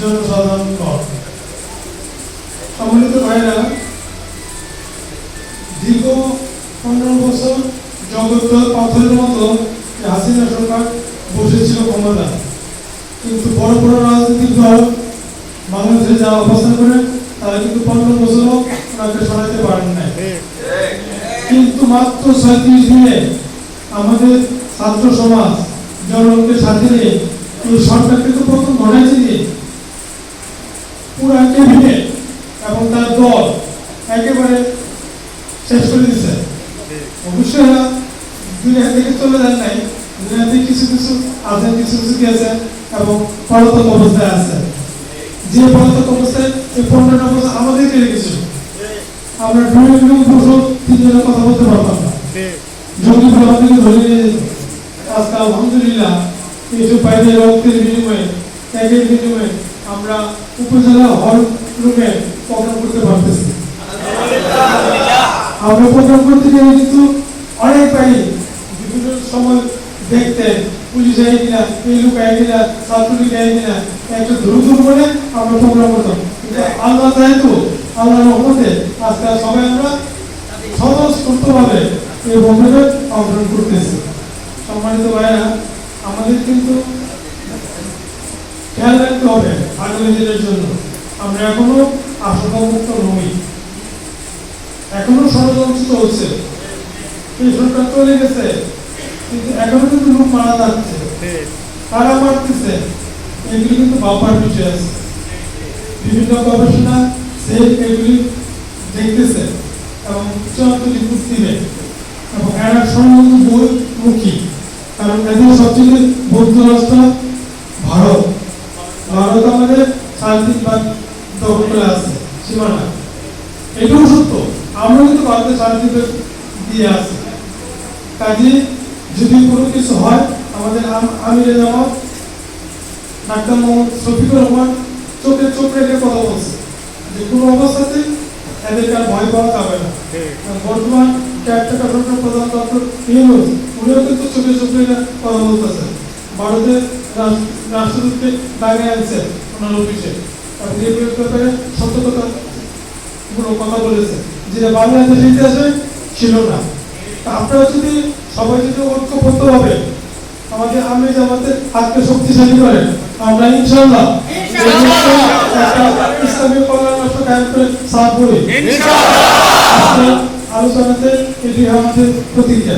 জনসাধারণ সম্মানিত ভাইরা, দীর্ঘ পনেরো বছর জগৎ পাথরের মতো হাসিনা সরকার বসেছিল ক্ষমতা কিন্তু বড় বড় রাজনৈতিক দল বাংলাদেশে যা অবস্থান করে, তারা কিন্তু পনেরো বছরও ওনাকে সরাতে পারেন নাই। কিন্তু মাত্র ছয়ত্রিশ দিনে আমাদের ছাত্র সমাজ, জনগণকে সাথে নিয়ে সরকারকে তো প্রথম ঘটাইছে পুরা ক্যাবিনেট এবং তার দল একেবারে শেষ করে দিচ্ছে অবশ্যই দুনিয়া থেকে চলে যান নাই। দুনিয়াতে কিছু কিছু আছেন কিছু কিছু গেছেন এবং পলাতক অবস্থায় আছে। যে পলাতক অবস্থায়, এই পনেরোটা বছর আমাদেরকে রেখেছিল আমরা দুই মিনিট বছর তিনজনের কথা বলতে পারতাম না। জঙ্গি আমাদেরকে ধরে নিয়ে আজকে আলহামদুলিল্লাহ এইসব বাইরে রক্তের বিনিময়ে, ত্যাগের বিনিময়ে আমরা উপজেলা হল রুমে প্রোগ্রাম করতে পারতেছি। আমরা প্রোগ্রাম করতে গিয়ে কিন্তু অনেক পাই বিভিন্ন সময় দেখতে পুলিশ আই কিনা লোক আই কিনা ছাত্রলীগ আই কিনা একটা দ্রুত বলে আমরা প্রোগ্রাম করতাম। আল্লাহ যেহেতু আল্লাহ রহমতে আজকাল সবাই আমরা স্বতঃস্ফূর্তভাবে এই ভ্রমণে অংশগ্রহণ করতেছি। সম্মানিত ভাইরা আমাদের কিন্তু খেয়াল রাখতে হবে আগামী দিনের জন্য। আমরা এখনও আশঙ্কামুক্ত নই। এখনও ষড়যন্ত্র চলছে এই সরকার চলে গেছে, কিন্তু এখনও কিন্তু লোক মারা যাচ্ছে। কারা মারতেছে, এগুলি কিন্তু বাবার বিষয় আছে। বিভিন্ন গবেষণা সে এগুলি দেখতেছে এবং চূড়ান্ত রিপোর্ট দিবে এবং এরা সম্বন্ধ বই আমাদের সাড়ে তিন ভাগ দখল সীমানা। এটাও সত্য, আমরা কিন্তু ভারতের সাড়ে দিয়ে আছি। কাজে যদি কোনো কিছু হয়, আমাদের আমিরে জামাত ডাক্তার মোহাম্মদ শফিকুর রহমান চোখে চোখ রেখে কথা বলছে যে কোনো অবস্থাতে এদেরকে আর ভয় পাওয়া যাবে না। বর্তমান ক্যাপ্টেকার সরকার প্রধান ডক্টর ইউনুস, উনিও কিন্তু চোখে চোখে কথা বলতেছেন। ভারতের রাষ্ট্র- রাষ্ট্রদূতকে ডাকে আনছে ওনার অফিসে এবং এই ব্যাপারে কোনো কথা যেটা বাংলাদেশের ইতিহাসে ছিল না। আপনারা যদি সবাই যদি ঐক্যবদ্ধ হবে আমাদের আমি জামাতে হাতকে শক্তিশালী করেন আমরা ইনশাল্লাহ ইসলামী কল্যাণ রাষ্ট্র কায়েম করে সাহায্য করি। আলোচনাতে এটি আমাদের প্রতিজ্ঞা।